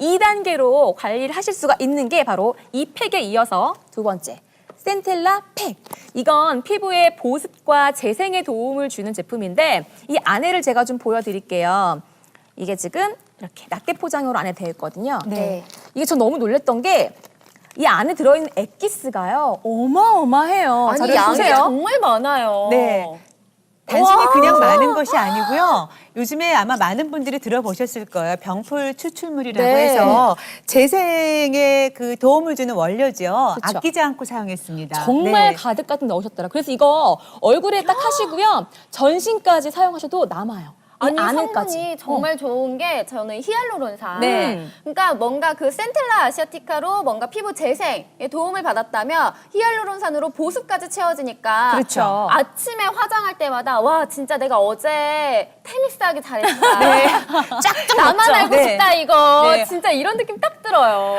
2단계로 관리를 하실 수가 있는 게 바로 이 팩에 이어서 두 번째. 센텔라 팩. 이건 피부의 보습과 재생에 도움을 주는 제품인데 이 안에를 제가 좀 보여드릴게요. 이게 지금 이렇게 낱개 포장으로 안에 되어 있거든요. 네. 이게 전 너무 놀랬던 게 이 안에 들어있는 액기스가요 어마어마해요. 아니 자, 양이 보세요. 정말 많아요. 네. 단순히 와. 그냥 많은 것이 아니고요. 요즘에 아마 많은 분들이 들어보셨을 거예요. 병풀 추출물이라고 네. 해서 재생에 그 도움을 주는 원료죠. 그쵸. 아끼지 않고 사용했습니다. 정말 네. 가득 가득 넣으셨더라. 그래서 이거 얼굴에 딱 하시고요. 전신까지 사용하셔도 남아요. 이 아니 안에까지. 성분이 정말 좋은 게 저는 히알루론산. 네. 그러니까 뭔가 그 센텔라 아시아티카로 뭔가 피부 재생에 도움을 받았다면 히알루론산으로 보습까지 채워지니까 그렇죠. 아침에 화장할 때마다 와 진짜 내가 어제 테니스하기 잘했다. 네. 쫙 나만 알고 네. 싶다 이거. 네. 진짜 이런 느낌 딱 들어요.